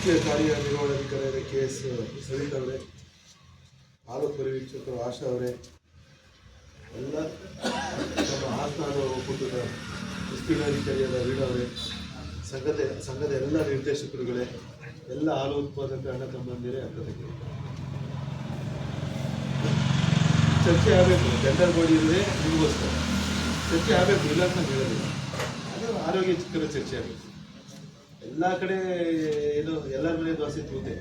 ಮುಖ್ಯ ಕಾರ್ಯನಿರ್ವಹಣಾಧಿಕಾರಿಯಾದ K S Savita ಅವರೇ ತಾಲೂಕು ಪರಿವೀಕ್ಷಕರು ಆಶಾ ಅವರೇ, ಎಲ್ಲ ನಮ್ಮ ಆಸ್ಥಾನ ಒಕ್ಕೂಟದ ವಿಸ್ತೀರ್ಣಾಧಿಕಾರಿಯಾದ ವೀಣ ಅವರೇ, ಸಂಘದ ಸಂಘದ ಎಲ್ಲ ನಿರ್ದೇಶಕರುಗಳೇ, ಎಲ್ಲ ಹಾಲು ಉತ್ಪಾದಕ ಅಣ್ಣ ತಮ್ಮಂದಿರೇ ಅಕ್ಕ ಚರ್ಚೆ ಆಗಬೇಕು. ಟೆಂಡರ್ ಬಾಡಿ ಅಂದರೆ ನಿಮಗೋಸ್ಕರ. ಚರ್ಚೆ ಆಗಬೇಕು, ಇಲ್ಲ ಅಂತ ನಾನು ಹೇಳೋದಿಲ್ಲ. ಅದು ಆರೋಗ್ಯ ಚಿಕ್ಕರ ಚರ್ಚೆ ಆಗಬೇಕು. ಎಲ್ಲ ಕಡೆ ಏನು, ಎಲ್ಲರ ಮನೆ ದೋಸೆ ತೂತೆ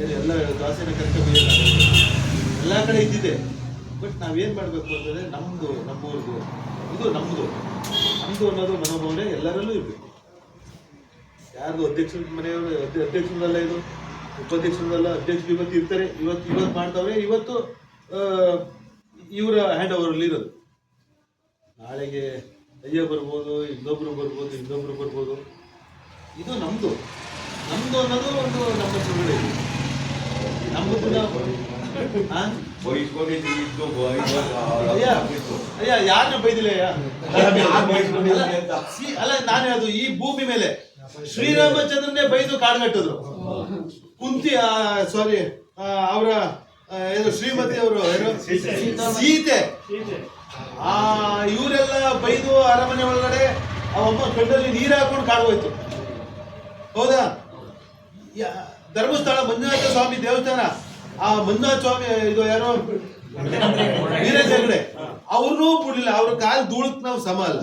ಏನು, ಎಲ್ಲ ದೋಸೆನ ಕರ್ಕೊಂಡು ಎಲ್ಲ ಕಡೆ ಇದ್ದಿದೆ. ಬಟ್ ನಾವೇನು ಮಾಡಬೇಕು ಅಂತಂದರೆ ನಮ್ಮದು ನಮ್ಮೂರಿಗೂ ಇದು ನಮ್ಮದು ನಮ್ಮದು ಅನ್ನೋದು ಮನೋಭಾವನೆ ಎಲ್ಲರಲ್ಲೂ ಇರಬೇಕು. ಯಾರ್ದು ಅಧ್ಯಕ್ಷರ ಮನೆಯವರು ಅಧ್ಯಕ್ಷರಲ್ಲ ಇದು. ಉಪಾಧ್ಯಕ್ಷರದಲ್ಲ ಅಧ್ಯಕ್ಷರು ಇವತ್ತು ಇರ್ತಾರೆ. ಇವತ್ತು ಇವತ್ತು ಮಾಡ್ತಾವ್ರೆ ಇವತ್ತು ಇವರ ಹ್ಯಾಂಡ್ ಓವರಲ್ಲಿ ಇರೋದು. ನಾಳೆಗೆ ಅಯ್ಯ ಬರ್ಬೋದು, ಇನ್ನೊಬ್ರು ಬರ್ಬೋದು ಇನ್ನೊಬ್ರು ಬರ್ಬೋದು. ಇದು ನಮ್ದು. ನಮ್ದು ಅನ್ನೋದು ಒಂದು ನಮ್ಮ ಇದೆ. ನಮ್ಮದು ನಾವು ಅಯ್ಯ ಯಾರನ್ನ ಬೈದಿಲ್ಲ ಅಲ್ಲ ನಾನು ಅದು ಈ ಭೂಮಿ ಮೇಲೆ ಶ್ರೀರಾಮಚಂದ್ರನೇ ಬೈದು ಕಾಡ್ಗಟ್ಟಿದ್ರು ಕುಂತಿ ಸಾರಿ ಅವರ ಏನು ಶ್ರೀಮತಿ ಅವರು ಸೀತೆ. ಆ ಇವರೆಲ್ಲ ಬೈದು ಅರಮನೆ ಒಳಗಡೆ ಅವಮ್ಮ ಕಣ್ಣಲ್ಲಿ ನೀರು ಹಾಕೊಂಡು ಕಾಡ್ಬೋಯ್ತು ಹೌದಾ? ಧರ್ಮಸ್ಥಳ ಮಂಜುನಾಥ ಸ್ವಾಮಿ ದೇವಸ್ಥಾನ. ಆ ಮಂಜುನಾಥ ಸ್ವಾಮಿ, ಇದು ಯಾರೋ? ವೀರೇಶ್ ಹೆಗ್ಡೆ. ಅವ್ರನ್ನೂ ಬಿಡ್ಲಿಲ್ಲ. ಅವ್ರ ಕಾಲು ಧೂಳಕ್ ನಾವು ಸಮ ಅಲ್ಲ.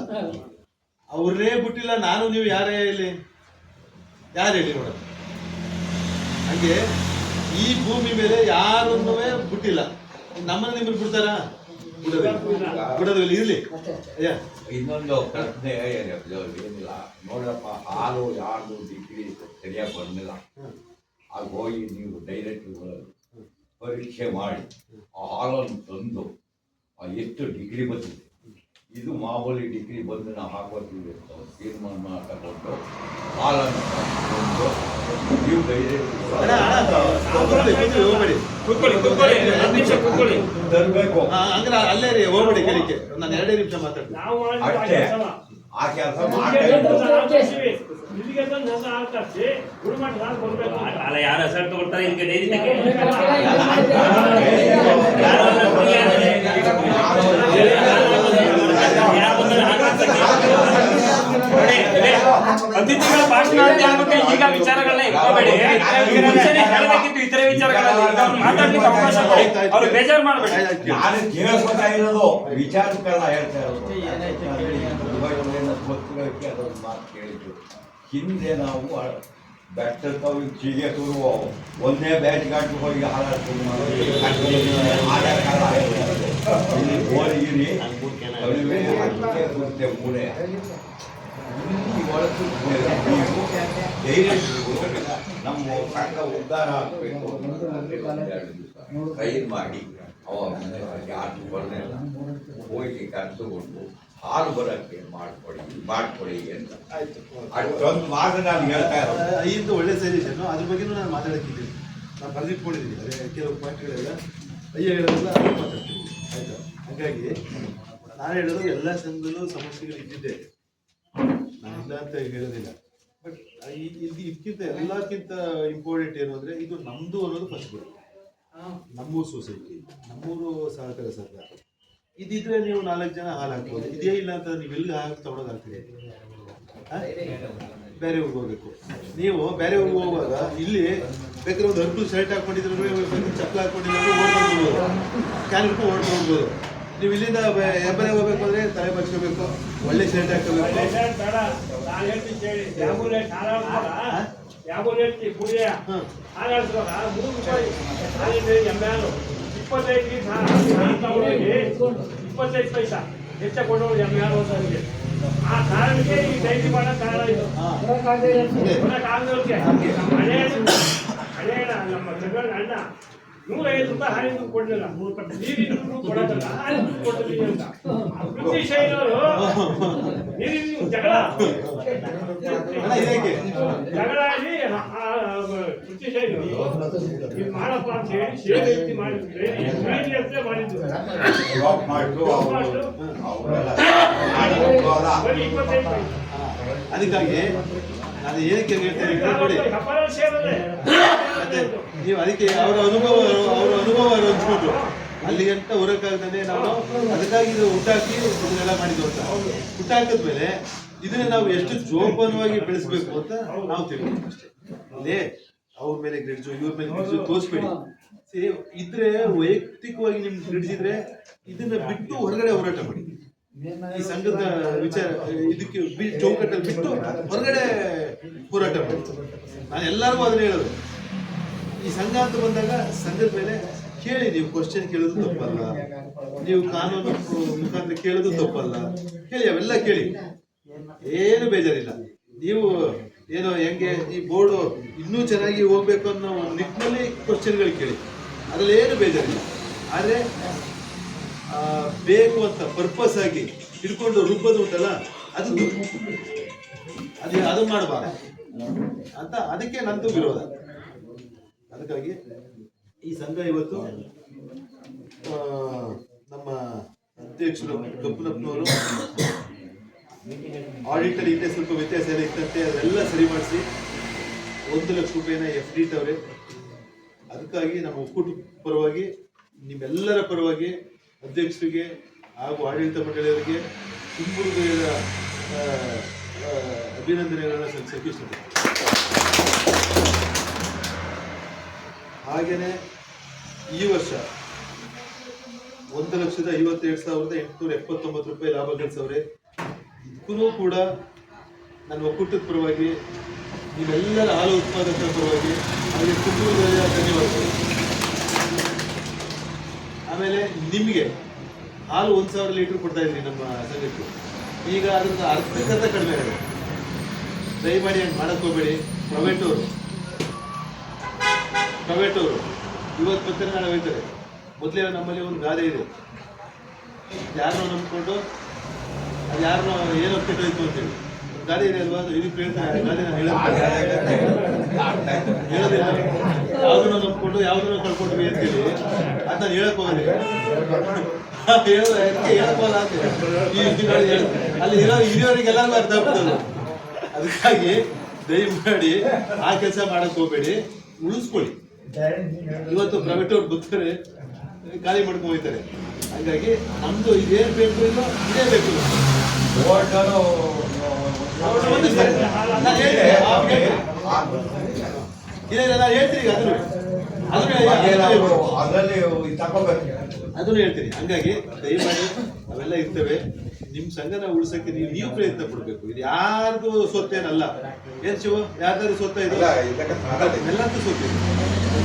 ಅವ್ರನ್ನೇ ಬಿಟ್ಟಿಲ್ಲ. ನಾನು, ನೀವು ಯಾರೇ ಇಲ್ಲಿ ಯಾರು ಹೇಳಿ ನೋಡ. ಹಂಗೆ ಈ ಭೂಮಿ ಮೇಲೆ ಯಾರನ್ನೂ ಬಿಟ್ಟಿಲ್ಲ. ನಮ್ಮನ್ನ ನಿಮ್ಗೆ ಬಿಡ್ತಾರ? ಇನ್ನೊಂದು ಪ್ರಶ್ನೆ ಏನಿಲ್ಲ ನೋಡಪ್ಪ ಹಾಲು ಯಾರ್ದು ಡಿಗ್ರಿ ಸರಿಯಾಗಿ ಬಂದಿಲ್ಲ. ಆಗ ಹೋಗಿ ನೀವು ಡೈರೆಕ್ಟ್ ಪರೀಕ್ಷೆ ಮಾಡಿ ಆ ಹಾಲನ್ನು ತಂದು ಆ ಎಷ್ಟು ಡಿಗ್ರಿ ಬಂದಿದೆ. ಇದು ಮಾಮೂಲಿ ಡಿಗ್ರಿ ಬಂದು ನಾವು ಹಾಕೋತೀವಿ ಅಂತ ತೀರ್ಮಾನ ತಗೊಂಡು ಹಾಲನ್ನು ತರಬೇಕು ಹಂಗಾರೆ ಅಲ್ಲೇ ರೀ ಹೋಗ್ಬೇಡಿ ಕೇಳಿಕೆ ನಾನು ಎರಡೇ ನಿಮಿಷ ಮಾತಾಡ್ತೀನಿ ಅಷ್ಟೇ ಆ ಕೆಲಸ. ಅಲ್ಲ ಯಾರು ಹೆಸರು ಮಾತಾಡ್ಲಿಕ್ಕೆ ಅವಕಾಶ ಕೊಡಿ. ಅವ್ರು ಬೇಜಾರು ಮಾಡಬೇಡಿ. ನಾನು ವಿಚಾರಕ್ಕೆಲ್ಲ ಹೇಳ್ತಾ ಇರೋದು. ಗೊತ್ತಿರೋಕ್ಕೆ ಅದೊಂದು ಮಾತು ಕೇಳಿದ್ರು ಹಿಂದೆ ನಾವು ಚೀಗೆ ತೂರುವ ಒಂದೇ ಬ್ಯಾಟ್ ಗಾಟ್ ಹೋಗಿ ಹಾರಾಡ್ಕೊಂಡು. ಇಲ್ಲಿ ಗೋರಿಗಿರಿ ಮೂಲೆ. ಇಲ್ಲಿ ಒಳಗೆ ನಮ್ಮ ಸಂಘ ಉದ್ಧಾರ ಆಗಬೇಕು ಕೈ ಮಾಡಿ ಅವಾಗ ಯಾರು ಬರಲಿಲ್ಲ ಹೋಗಿ ಕರೆದುಕೊಂಡು ಹಾಲು ಬರೋಕ್ಕೆ ಮಾಡ್ಕೊಡಿ ಮಾಡ್ಕೊಡಿ ಅಂತ. ಆಯ್ತು. ಅಷ್ಟೊಂದು ಮಾತು ನಾನು ಹೇಳ್ತಾ ಇರೋದು. ಐದು ಒಳ್ಳೆ ಸಜೆಷನ್ ಅದ್ರ ಬಗ್ಗೆ ನಾನು ಮಾತಾಡಕ್ಕಿದ್ದೀನಿ. ನಾನು ಬರೆದಿಟ್ಕೊಂಡಿದ್ದೀನಿ ಅದೇ ಕೆಲವು ಪಾಯಿಂಟ್ಗಳೆಲ್ಲ ಅಯ್ಯ ಹೇಳೋದೆಲ್ಲ ಮಾತಾಡ್ತೀನಿ ಆಯ್ತಾ? ಹಾಗಾಗಿ ನಾನು ಹೇಳೋದು ಎಲ್ಲ ಸಂಘದಲ್ಲೂ ಸಮಸ್ಯೆಗಳು ಇದ್ದಿದ್ದೆ. ನಾನು ಇಲ್ಲ ಅಂತ ಹೇಳೋದಿಲ್ಲ. ಇದಕ್ಕಿಂತ ಎಲ್ಲಕ್ಕಿಂತ ಇಂಪಾರ್ಟೆಂಟ್ ಏನು ಅಂದರೆ ಇದು ನಮ್ಮದು ಅನ್ನೋದು ಫಸ್ಟ್ ಬಿಡು ನಮ್ಮೂರು ಸೊಸೈಟಿ ನಮ್ಮೂರು ಸಹಕಾರ ಸಂಘ ಇದಿದ್ರೆ ನೀವು ನಾಲ್ಕು ಜನ ಹಾಲು ಹಾಕ್ಬೋದು ಇದೇ ಇಲ್ಲ ಅಂತ ನೀವು ಎಲ್ಲಿ ಹಾಕಿ ತಗೊಳೋದಾಗ್ತೀರಿ ಬೇರೆ ಊರಿಗೆ ಹೋಗ್ಬೇಕು ನೀವು ಬೇರೆ ಊರಿಗೆ ಹೋಗುವಾಗ ಇಲ್ಲಿ ಬೇಕಾದ್ರೆ ಒಂದು ಹತ್ತು ಶರ್ಟ್ ಹಾಕೊಂಡಿದ್ರು ಚಪ್ಪಲ್ ಹಾಕೊಂಡಿದ್ರು ಓಡ್ಕೊಂಡು ಹಿಡ್ಕೊಂಡು ಓಡ್ಕೊಂಡು ನೀವು ಇಲ್ಲಿಂದ ಹೆಬ್ಬರೆ ಹೋಗ್ಬೇಕು ಅಂದ್ರೆ ತಲೆ ಬಚ್ಕೋಬೇಕು ಒಳ್ಳೆ ಶರ್ಟ್ ಹಾಕೋಬೇಕು. ಇಪ್ಪತ್ತೈದು ಪೈಸಾ ಹೆಚ್ಚ ಕೊಡೋರು ಎಮ್ಮೆ ಅಂತ ಅವ್ರಿಗೆ. ಆ ಕಾರಣಕ್ಕೆ ಈ ಡೈಲಿ ಮಾಡೋ ಕಾರಣ ಇದು. ಕಾಲದವ್ರಿಗೆ ಹಳೆಯ ಹಳೆ ನಮ್ಮ ಜಗಳ ಅಣ್ಣ ರೂಪಾಯಿ ಹಾಲಿನ ಕೊಡಲಿಲ್ಲ. ನೀರಿನ ಕೊಡೋದಿಲ್ಲ. ಅಂತ ನೀರಿನ ಜಗಳ. ಜಗಳ ಆಗಿ ಇದು ಮಾಡಪ್ಪ ಹೇಳಿ ಮಾಡಿದ್ರು. ಮಾಡಿದ್ರು. ಬರೀ ಇಪ್ಪತ್ತೈದು ಅದಕ್ಕಾಗಿ ಅದು ಏನಕ್ಕೆ ಸೇರಿದ್ರೆ ನೀವು ಅದಕ್ಕೆ ಅವರ ಅನುಭವ ಅವರ ಅನುಭವ ಹಂಚ್ಕೊಂಡು ಅಲ್ಲಿ ಅಂತ ಹೊರಕಾಗ್ದೇ ನಾವು ಅದಕ್ಕಾಗಿ ಇದು ಹುಟ್ಟಾಕಿ ಇದನ್ನೆಲ್ಲ ಮಾಡಿದ್ವು ಅಂತ. ಹುಟ್ಟಾಕಿದ್ಮೇಲೆ ಇದನ್ನ ನಾವು ಎಷ್ಟು ಜೋಪಾನವಾಗಿ ಬೆಳೆಸ್ಬೇಕು ಅಂತ ನಾವು ತಿಳ್ಕೊಂಡು ಅಷ್ಟೇ. ಅಲ್ಲೇ ಅವ್ರ ಮೇಲೆ ಗ್ರಿಡ್ಜು, ಇವ್ರ ಮೇಲೆ ಗ್ರಿಡ್ಜು ತೋರಿಸ್ಬೇಡಿ. ಇದ್ರೆ ವೈಯಕ್ತಿಕವಾಗಿ ನಿಮ್ಗೆ ಗ್ರಿಡ್ಜಿದ್ರೆ ಇದನ್ನ ಬಿಟ್ಟು ಹೊರಗಡೆ ಹೋರಾಟ ಮಾಡಿ. ಈ ಸಂಘದ ವಿಚಾರ, ಇದಕ್ಕೆ ಚೌಕಟ್ಟಲ್ಲಿ ಬಿಟ್ಟು ಹೊರಗಡೆ ಹೋರಾಟ ಮಾಡಿ. ನಾನು ಎಲ್ಲರಿಗೂ ಅದನ್ನ ಹೇಳೋದು. ಈ ಸಂಘ ಅಂತ ಬಂದಾಗ ಸಂಘದ ಮೇಲೆ ಕೇಳಿ, ನೀವು ಕ್ವಶನ್ ಕೇಳೋದು ತಪ್ಪಲ್ಲ. ನೀವು ಕಾನೂನು ಮುಖಾಂತರ ಕೇಳೋದು ತಪ್ಪಲ್ಲ. ಕೇಳಿ, ಅವೆಲ್ಲ ಕೇಳಿ. ಏನು ಬೇಜಾರಿಲ್ಲ. ನೀವು ಏನೋ ಹೆಂಗೆ ಈ ಬೋರ್ಡು ಇನ್ನೂ ಚೆನ್ನಾಗಿ ಹೋಗ್ಬೇಕು ಅನ್ನೋ ಒಂದು ನಿಟ್ಟಿನಲ್ಲಿ ಕ್ವಶನ್ಗಳು ಕೇಳಿ. ಅದರಲ್ಲಿ ಏನು ಬೇಜಾರಿಲ್ಲ. ಆದರೆ ಬೇಕು ಅಂತ ಪರ್ಪಸ್ ಆಗಿ ಹಿಡ್ಕೊಂಡು ರುಬ್ಬೋದು ಉಂಟಲ್ಲ, ಅದು. ಅದು ಅದು ಮಾಡಬಾರ್ದು. ಅಂತ ಅದಕ್ಕೆ ನಂದು ವಿರೋಧ. ಅದಕ್ಕಾಗಿ ಈ ಸಂಘ ಇವತ್ತು ನಮ್ಮ ಅಧ್ಯಕ್ಷರು ಕಪ್ಪನಪ್ಪನವರು ಆಡಿಟರ್ ಇಟ್ಟೆ ಸ್ವಲ್ಪ ವ್ಯತ್ಯಾಸ ಎಲ್ಲ ಇತ್ತಂತೆ ಅದೆಲ್ಲ ಸರಿ ಮಾಡಿಸಿ, ಒಂದು ಲಕ್ಷ ರೂಪಾಯಿನ ಎಫ್ ಡಿ ಇಟ್ಟವ್ರೆ ಅದಕ್ಕಾಗಿ ನಮ್ಮ ಒಕ್ಕೂಟ ಪರವಾಗಿ, ನಿಮ್ಮೆಲ್ಲರ ಪರವಾಗಿ ಅಧ್ಯಕ್ಷರಿಗೆ ಹಾಗೂ ಆಡಳಿತ ಮಂಡಳಿಯವರಿಗೆ ತುಂಬ ಅಭಿನಂದನೆಗಳನ್ನು ಇಷ್ಟಪಡ್ತೀನಿ. ಹಾಗೆಯೇ ಈ ವರ್ಷ ಒಂದು ಲಕ್ಷದ ಐವತ್ತೆರಡು ಸಾವಿರದ ಎಂಟುನೂರ ಎಪ್ಪತ್ತೊಂಬತ್ತು ರೂಪಾಯಿ ಲಾಭ ಗಳಿಸವ್ರೆ. ಇದಕ್ಕೂ ಕೂಡ ನನ್ನ ಒಕ್ಕೂಟದ ಪರವಾಗಿ, ನೀವೆಲ್ಲರ ಹಾಲು ಉತ್ಪಾದಕರ ಪರವಾಗಿ ಅವರಿಗೆ ಕುಟುಂಬದ ಧನ್ಯವಾದಗಳು. ಆಮೇಲೆ ನಿಮಗೆ ಹಾಲು ಒಂದು ಸಾವಿರ ಲೀಟ್ರ್ ಕೊಡ್ತಾ ಇದ್ದೀನಿ ನಮ್ಮ ಸಂಘಕ್ಕೆ. ಈಗ ಅದನ್ನು ಅರ್ಧಕ್ಕಂತ ಕಡಿಮೆ ಆಗಿದೆ. ದಯಮಾಡಿ ಹಂಗೆ ಮಾಡೋಕ್ಕೆ ಹೋಗಬೇಡಿ. ಪ್ರೈವೇಟ್ ಅವರು ಇವತ್ತು ಬರ್ತಾರೆ ನಾಳೆ ಹೋಯ್ತಾರೆ ಮೊದಲೇ ನಮ್ಮಲ್ಲಿ ಒಂದು ಗಾದೆ ಇದೆ. ಯಾರನ್ನೋ ನಂಬಿಕೊಂಡು ಅದು ಯಾರನ್ನೋ ಏನೋ ಕೆಟ್ಟೋಯ್ತು ಅಂತೇಳಿ ಗಾದೆ ಇದೆ ಅಲ್ವಾ? ಅದು ಇದಕ್ಕೆ ಹೇಳ್ತಾರೆ ಗಾದೆ ಹೇಳೋದಿಲ್ಲ. ಯಾವ್ದನ್ನ ನಂಬಿಕೊಂಡು ಯಾವ್ದನ್ನ ಕಳ್ಕೊಂಡ್ವಿ ಅಂತೇಳಿ. ಅಂತ ನಾನು ಹೇಳಕ್ ಹೋಗಲಿ ಅದಕ್ಕೆ ಹೇಳಕ್ ಹೋಗಲ್ಲ ಅಂತ ಈ ದಿನಗಳಲ್ಲಿ ಅಲ್ಲಿ ಇರೋ ಹಿರಿಯವರಿಗೆಲ್ಲ ಅರ್ಥ ಆಗ್ತದೆ ಅದಕ್ಕಾಗಿ ದಯಮಾಡಿ ಆ ಕೆಲಸ ಮಾಡಕ್ ಹೋಗ್ಬೇಡಿ. ಉಳಿಸ್ಕೊಳ್ಳಿ. ಇವತ್ತು ಪ್ರೈವೇಟ್ ಅವ್ರು ಬರ್ತಾರೆ ಖಾಲಿ ಮಾಡ್ಕೊಂಡು ಹೋಗ್ತಾರೆ. ಹಾಗಾಗಿ ನಮ್ದು ಇದೇನ್ ಬೇಕು ಇಲ್ಲೋ ಇದೇ ಬೇಕು. ನಾನು ಹೇಳ್ತೀನಿ, ಅದನ್ನು ಹೇಳ್ತೀನಿ. ಹಂಗಾಗಿ ದಯಮಾಡಿ ಅವೆಲ್ಲ ಇರ್ತವೆ. ನಿಮ್ ಸಂಘನ ಉಳ್ಸಕ್ಕೆ ನೀವು ನೀವು ಪ್ರಯತ್ನ ಪಡ್ಬೇಕು. ಇದು ಯಾರ್ದು ಸೊತ್ತೇನಲ್ಲ ಏನ್ ಶಿವ? ಯಾರ್ದಾರು ಸೊತ್ತ ಇದೆ ಎಲ್ಲಾರ್ದು ಸೊತ್ತೆ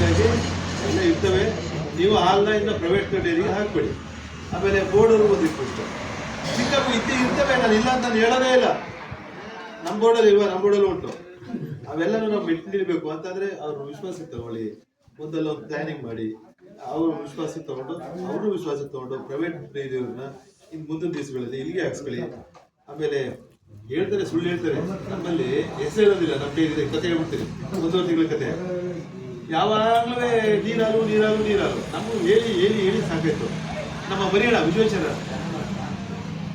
ಹಾಗಾಗಿ ಎಲ್ಲ ಇರ್ತವೆ. ನೀವು ಹಾಲ್ನ ಇನ್ನು ಪ್ರೈವೇಟ್ ಡೈರಿಗೆ ಹಾಕ್ಬೇಡಿ. ಆಮೇಲೆ ಬೋರ್ಡರು ಒಂದು ರಿಕ್ವೆಸ್ಟ್ ಚಿಕ್ಕಪ್ಪ, ಇದ್ದೇ ಇರ್ತವೆ, ನಾನು ಇಲ್ಲ ಅಂತ ನಾನು ಹೇಳೋದೇ ಇಲ್ಲ. ನಮ್ಮ ಬೋರ್ಡಲ್ಲಿ ಇಲ್ವಾ? ನಮ್ಮ ಬೋರ್ಡಲ್ಲಿ ಉಂಟು. ಅವೆಲ್ಲನೂ ನಾವು ಮೆಟ್ಟಿನಿಡ್ಬೇಕು ಅಂತಂದರೆ ಅವ್ರ ವಿಶ್ವಾಸ ತಗೊಳ್ಳಿ. ಒಂದಲ್ಲ ಒಂದು ಪ್ಲಾನಿಂಗ್ ಮಾಡಿ. ಅವ್ರ ವಿಶ್ವಾಸ ತಗೊಂಡು, ಅವರು ವಿಶ್ವಾಸ ತಗೊಂಡು ಪ್ರೈವೇಟ್ ಇವ್ರನ್ನ ಇನ್ನು ಮುಂದಿನ ದಿವಸಗಳಲ್ಲಿ ಇಲ್ಲಿಗೆ ಹಾಕ್ಸ್ಕೊಳ್ಳಿ. ಆಮೇಲೆ ಹೇಳ್ತಾರೆ, ಸುಳ್ಳು ಹೇಳ್ತಾರೆ. ನಮ್ಮಲ್ಲಿ ಹೆಸರು ಹೇಳೋದಿಲ್ಲ. ನಮ್ಮ ಕತೆ ಹೇಳ್ಬಿಡ್ತೀರಿ ಒಂದೂವರೆ ತಿಂಗಳ ಕತೆ. ಯಾವಾಗಲೂ ನೀರಾಗು ನೀರಾಗು ನೀರಾಗು ನಮಗೂ ಹೇಳಿ ಹೇಳಿ ಹೇಳಿ ಸಾಕಾಯ್ತು. ನಮ್ಮ ಬರೆಯೋಣ ವಿಶ್ವೇಶ್ವರ.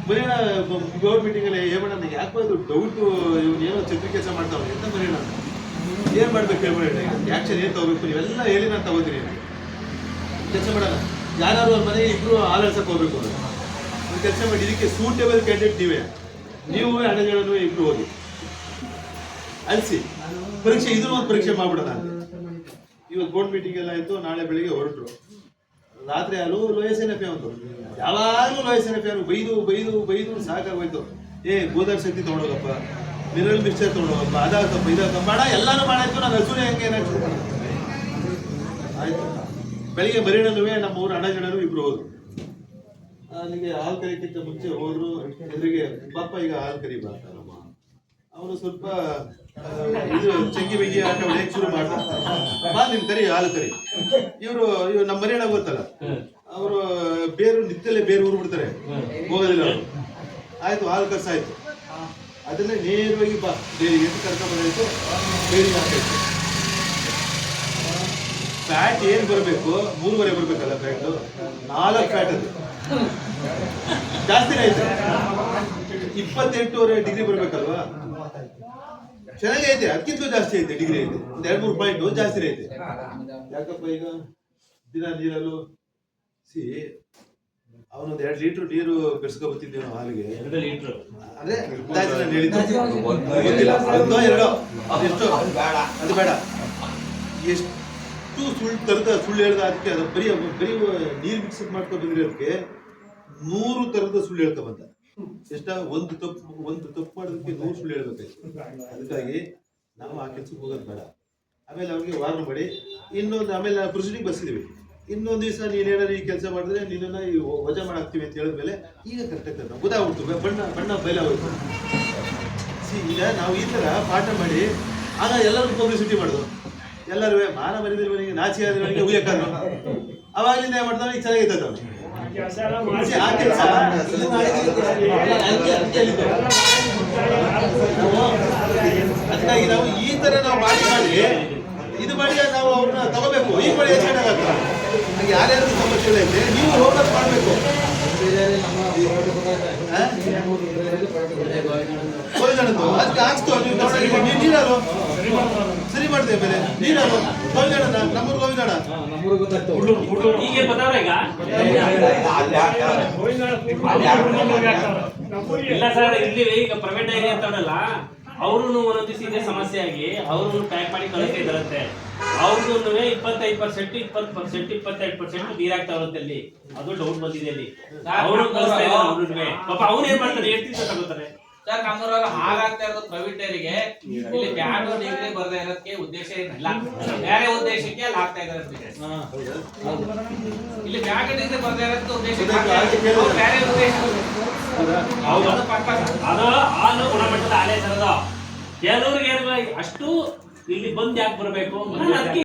ಮರಿಯಣ ಗೌರ್ಮೆಂಟ್ ಮೀಟಿಂಗಲ್ಲಿ ಹೇಮಣ್ಣ ನನಗೆ ಯಾಕೋ ಇದು ಡೌಟು ಇವನು ಏನೋ ಚಿತ್ರ ಕೆಲಸ ಮಾಡ್ತಾವೆ ಎಂತ ಮರಿಯಣ ಏನು ಮಾಡ್ಬೇಕು ಹೇಮಣ್ಣ ಆ್ಯಕ್ಷನ್ ಏನು ತಗೋಬೇಕು? ನೀವೆಲ್ಲ ಹೇಳಿ ನಾನು ತಗೋತೀನಿ ಕೆಲಸ ಮಾಡೋಣ ಯಾರು ಅವ್ರ ಮನೆಗೆ ಇಬ್ಬರು ಆಲೋಚಕ್ಕೆ ಹೋಗ್ಬೇಕು ಅವರು. ಕೆಲಸ ಮಾಡಿ ಇದಕ್ಕೆ ಸೂಟೇಬಲ್ ಕ್ಯಾಂಡಿಡೇಟ್ ನೀವೇ. ನೀವು ಹಣಗಳನ್ನು ಇಬ್ಬರು ಹೋಗಿ. ಅಲ್ಸಿ ಪರೀಕ್ಷೆ ಇದ್ರೂ ಒಂದು ಪರೀಕ್ಷೆ ಮಾಡ್ಬಿಡೋಣ ಇವತ್ತು ಬೋರ್ಡ್ ಮೀಟಿಂಗ್ ಎಲ್ಲ ಆಯ್ತು, ನಾಳೆ ಬೆಳಿಗ್ಗೆ ಹೊರಟ್ರು. ರಾತ್ರಿ ಅಲ್ಲೂ ಲೋಯಸ್ ಎನ್ ಎಫ್ ಒಂದು ಯಾವಾಗಲೂ ಲೋಯಸ್ ಎನ್ ಎಫ್ ಬೈದು ಬೈದು ಬೈದು ಸಾಕಾಗೋಯ್ತು ಏ ಗೋದಾರ್ ಶಕ್ತಿ ತೊಗೊಂಡೋಗಪ್ಪ. Mineral mixture ತೊಗೊಂಡೋಗಪ್ಪ, ಅದಾಗಪ್ಪ, ಇದಾಗಪ್ಪ. ಮಾಡ ಎಲ್ಲಾನು ಮಾಡಾಯ್ತು ನಾನು ಹಸುನೆ ಹೆಂಗೆ ಏನಾಯ್ತು? ಆಯ್ತು. ಬೆಳಿಗ್ಗೆ ಬರೀಣನು ನಮ್ಮ ಊರ ಅಣ್ಣ ಜನರು ಇಬ್ರು ಹೋದ್ರು. ಅಲ್ಲಿಗೆ ಹಾಲು ಕರಿಯಕ್ಕಿಂತ ಮುಂಚೆ ಹೋದ್ರು. ಎದುರಿಗೆ ಪಾಪ ಈಗ ಹಾಲು ಕರಿ ಬರ್ತಾರಮ್ಮ ಅವನು ಸ್ವಲ್ಪ ಇದು ಚಂಗಿ ಬೆಂಗಿ ಆಟ ಹೊಡೆಯಕ್ಕೆ ಶುರು ಮಾಡ ಬಾ ನಿನ್ ಕರಿ, ಹಾಲು ಕರಿ. ಇವರು, ಇವ್ರು ನಮ್ಮ ಮನೆಯೊಳಗೆ ಗೊತ್ತಲ್ಲ? ಅವರು ಬೇರು, ನಿತ್ಯಲ್ಲೇ ಬೇರು ಊರು ಬಿಡ್ತಾರೆ. ಹೋಗೋದಿಲ್ಲ ಅವರು. ಆಯ್ತು, ಹಾಲು ಕರ್ಸ ಆಯ್ತು ಅದನ್ನೇ ನೇರವಾಗಿ ಬಾ ಬೇರೆ ಎಷ್ಟು ಕರ್ಕೊಂಡ್ಬಂದಾಯ್ತು ಬೇರಿಗೆ ಹಾಕಾಯ್ತು ಫ್ಯಾಟ್ ಏನು ಬರಬೇಕು? ಮೂರುವರೆ ಬರಬೇಕಲ್ಲ ಫ್ಯಾಟ್ ನಾಲ್ಕು ಫ್ಯಾಟ್ ಅದು. ಜಾಸ್ತಿನೇ ಆಯ್ತು. ಇಪ್ಪತ್ತೆಂಟೂವರೆ ಡಿಗ್ರಿ ಬರ್ಬೇಕಲ್ವಾ? ಚೆನ್ನಾಗೇ ಐತೆ ಅದಕ್ಕಿಂತಲೂ ಜಾಸ್ತಿ ಐತೆ ಡಿಗ್ರಿ ಐತೆ. ಒಂದು ಎರಡು ಮೂರು ಪಾಯಿಂಟ್ ಜಾಸ್ತಿ ಐತೆ. ಯಾಕಪ್ಪ ಈಗ ದಿನ ನೀರಲ್ಲೂ ಸಿ ಅವನೊಂದು ಎರಡು ಲೀಟರ್ ನೀರು ಬೆಳೆಸ್ಕೊ ಬರ್ತಿದ್ದೆ ನಾವು ಹಾಲಿಗೆ. ಎರಡು ಲೀಟ್ರು. ಅದೇ ಅಂದಾಜು ನಾನು ಹೇಳಿದ್ದು ಒಂದು ಗೊತ್ತಿಲ್ಲ ಒಂದೋ ಎರಡೋ. ಅದೆಷ್ಟೋ ಅದು ಬೇಡ ಅದು ಬೇಡ. ಎಷ್ಟು ಸುಳ್ಳು ತರದ ಸುಳ್ಳು ಹೇಳ್ದ ಅದಕ್ಕೆ ಅದು ಬರೀ ಬರೀ ನೀರು ಮಿಕ್ಸ್ ಮಾಡ್ಕೊಂಡು ಬಂದಿರೋದಕ್ಕೆ ನೂರು ತರದ ಸುಳ್ಳು ಹೇಳ್ತಾ ಬಂದ. ಎಷ್ಟ ಒಂದು ತಪ್ಪು ಒಂದು ತಪ್ಪು ಮಾಡೋದಕ್ಕೆ ನೂರು ಸುಳ್ಳು ಹೇಳ್ಬೇಕಾಯ್ತು. ಅದಕ್ಕಾಗಿ ನಾವು ಆ ಕೆಲ್ಸಕ್ಕೆ ಹೋಗೋದು ಬೇಡ. ಆಮೇಲೆ ಅವ್ರಿಗೆ ವಾರ್ನ್ ಮಾಡಿ, ಇನ್ನೊಂದು ಆಮೇಲೆ ಪ್ರೊಸೀಡಿಂಗ್ ಬರ್ಸಿದೀವಿ ಇನ್ನೊಂದು ದಿವಸ ನೀನೇನಾದ್ರು ಈ ಕೆಲಸ ಮಾಡಿದ್ರೆ ನಿನ್ನ ವಜಾ ಮಾಡಾಕ್ತೀವಿ ಅಂತ ಹೇಳಿದ್ಮೇಲೆ ಈಗ ಕರೆಕ್ಟ್ ನಾವು ಗೊತ್ತಾಗ್ಬಿಡ್ತು ಬಣ್ಣ ಬಣ್ಣ ಬಯಲ ಹೋಯ್ತು ಈಗ ನಾವು ಈ ತರ ಪಾಠ ಮಾಡಿ, ಆಗ ಎಲ್ಲರೂ ಪಬ್ಲಿಸಿಟಿ ಮಾಡೋದು. ಎಲ್ಲರೂ, ಮಾನ ಮರಿದಿರುವವನಿಗೆ ನಾಚಿ ಆದವನಿಗೆ ಉಯ್ಯಕ್ಕಾದ್ರು ಅವಾಗಲಿಂದ ಏನ್ ಮಾಡ್ತಾನೆ? ಈಗ ಆ ಕೆಲಸ ಎಲ್ಲ ಮಾಡಿ ಸಿ, ಆ ಕೆಲಸ ಅದಕ್ಕಾಗಿ ನಾವು ಈ ತರ ನಾವು ಮಾಡಿ ಮಾಡಿ ಇದು ಮಾಡಿ ನಾವು ಅವ್ರನ್ನ ತಗೋಬೇಕು. ಈ ಮಳೆ ಮಾಡಿ ಹೆಚ್ಚಾಗತ್ತ ಯಾರ್ಯಾರು ಸಮಸ್ಯೆ ಇದೆ ನೀವು ಹೋಗ್ಬೇಕು ಮಾಡ್ಬೇಕು. ಅದಕ್ಕೆ ಹಾಕ್ಸ್ತು ನೀವು? ನೀರಾರು? ಸರಿ ಮಾಡಿದೆ ಮೇಲೆ ನೀರಾರು? ಗೋವಿಂದಣ್ಣ ನಮ್ಮ ಹೀಗೆ ಈಗ? ಇಲ್ಲ ಸರ್ ಇಲ್ಲಿ ಈಗ ಪ್ರೈವೇಟ್ ಡೈರಿ ಅಂತಾರಲ್ಲ ಅವ್ರು ಒಂದೊಂದು ದಿವಸ ಇದೇ ಸಮಸ್ಯೆ ಆಗಿ ಅವ್ರು ಪ್ಯಾಕ್ ಮಾಡಿ ಕಳಿಸ್ತಾ ಇದಾರಂತೆ ಅವ್ರದ್ದು ಇಪ್ಪತ್ತೈದು ಪರ್ಸೆಂಟ್ ಇಪ್ಪತ್ತು ಪರ್ಸೆಂಟ್ ಇಪ್ಪತ್ತೈದು ಪರ್ಸೆಂಟ್ ನೀರ್ ಆಗ್ತಾ ಇರುತ್ತೆ ಅಲ್ಲಿ. ಅದು ಡೌಟ್ ಬಂದಿದೆ ಅಲ್ಲಿ. ಅವರು ಕಳಿಸ್ತಾ ಇದ್ದಾರೆ ಅವ್ರಿಗೆ ಪಾಪ ಅವ್ರು ಏನ್ ಮಾಡ್ತಾರೆ ಎಷ್ಟು ದಿವಸ ತಗೋತಾರೆ ಸರ್ ನಮ್ಮೂರಾಗ ಹಾಲಾಗ್ತಾ ಇರೋದು ಪ್ರವೀಣರಿಗೆ ಇಲ್ಲಿ ಬ್ಯಾಡು ಡಿಗ್ರಿ ಬರ್ದೇ ಇರೋದಕ್ಕೆ ಉದ್ದೇಶ ಏನಿಲ್ಲ. ಬೇರೆ ಉದ್ದೇಶಕ್ಕೆ ಅಲ್ಲಿ ಆಗ್ತಾ ಇದಾರೆ ಅಷ್ಟೇ. ಇಲ್ಲಿ ಬ್ಯಾಡು ಡಿಗ್ರಿ ಬರ್ದೇ ಇರೋದಕ್ಕೆ ಉದ್ದೇಶ ಬೇರೆ ಉದ್ದೇಶ. ಅದು. ಹಾಲು ಗುಣಮಟ್ಟದ ಹಾಲೇ ತರದ ಕೆಲವ್ರಿಗೆ ಏನು ಅಷ್ಟು ಇಲ್ಲಿ ಬಂದ್ ಯಾಕೆ ಬರಬೇಕು?